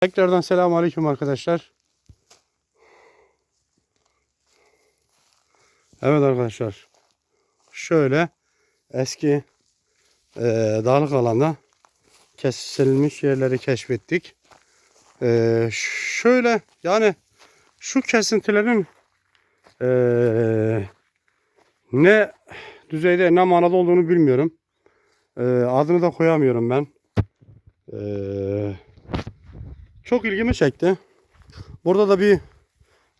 Tekrardan selamun aleyküm arkadaşlar. Evet arkadaşlar. Şöyle eski eee dağlık alanda kesilmiş yerleri keşfettik. Eee, şöyle yani şu kesintilerin eee, ne düzeyde ne manada olduğunu bilmiyorum. Eee, adını da koyamıyorum ben. Eee çok ilgimi çekti. Burada da bir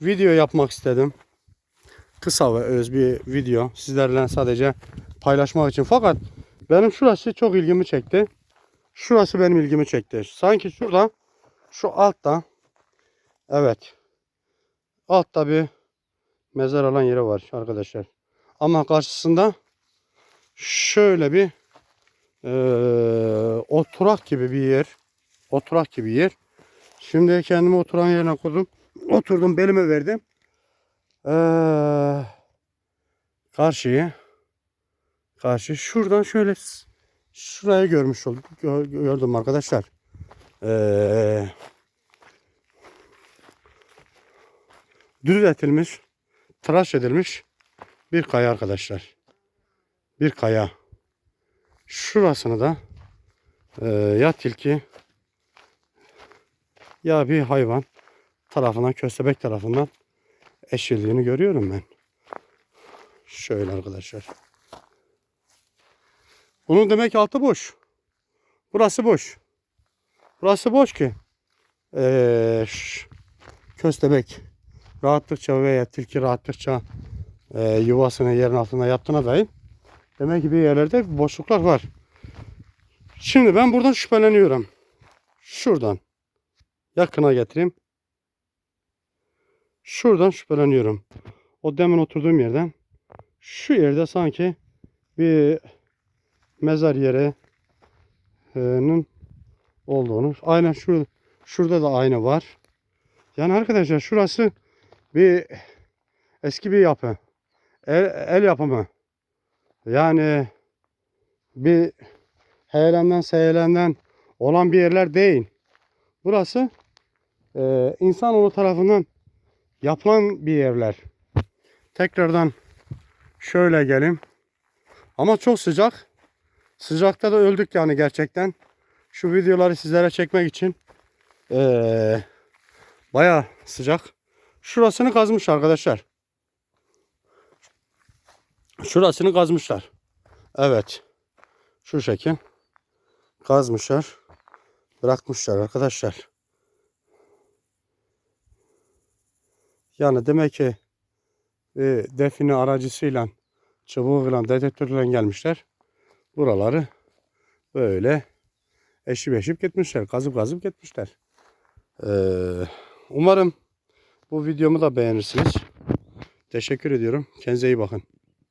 video yapmak istedim. Kısa ve öz bir video. Sizlerle sadece paylaşmak için. Fakat benim şurası çok ilgimi çekti. Şurası benim ilgimi çekti. Sanki şurada şu altta evet altta bir mezar alan yeri var arkadaşlar. Ama karşısında şöyle bir eee oturak gibi bir yer. Oturak gibi yer. Şimdi kendimi oturan yerine koydum. Oturdum belime verdim. Ee, karşıya karşı şuradan şöyle şurayı görmüş oldum. Gö- gördüm arkadaşlar. Ee, düzeltilmiş, tıraş edilmiş bir kaya arkadaşlar. Bir kaya. Şurasını da ee, ya tilki ya bir hayvan tarafından, köstebek tarafından eşildiğini görüyorum ben. Şöyle arkadaşlar. Bunun demek altı boş. Burası boş. Burası boş ki. Ee, köstebek rahatlıkça veya tilki rahatlıkça e, yuvasını yerin altında yaptığına dair demek ki bir yerlerde boşluklar var. Şimdi ben buradan şüpheleniyorum. Şuradan yakına getireyim. Şuradan şüpheleniyorum. O demin oturduğum yerden şu yerde sanki bir mezar yerinin olduğunu. Aynen şu şurada da aynı var. Yani arkadaşlar şurası bir eski bir yapı. El, el yapımı. Yani bir heyelandan seyelenden olan bir yerler değil. Burası e, insanoğlu tarafından yapılan bir yerler. Tekrardan şöyle gelin. Ama çok sıcak. Sıcakta da öldük yani gerçekten. Şu videoları sizlere çekmek için eee baya sıcak. Şurasını kazmış arkadaşlar. Şurasını kazmışlar. Evet. Şu şekil. Kazmışlar. Bırakmışlar arkadaşlar. Yani demek ki bir define aracısıyla çubuğuyla dedektörle gelmişler. Buraları böyle eşip eşip gitmişler. Kazıp kazıp gitmişler. Ee, umarım bu videomu da beğenirsiniz. Teşekkür ediyorum. Kendinize iyi bakın.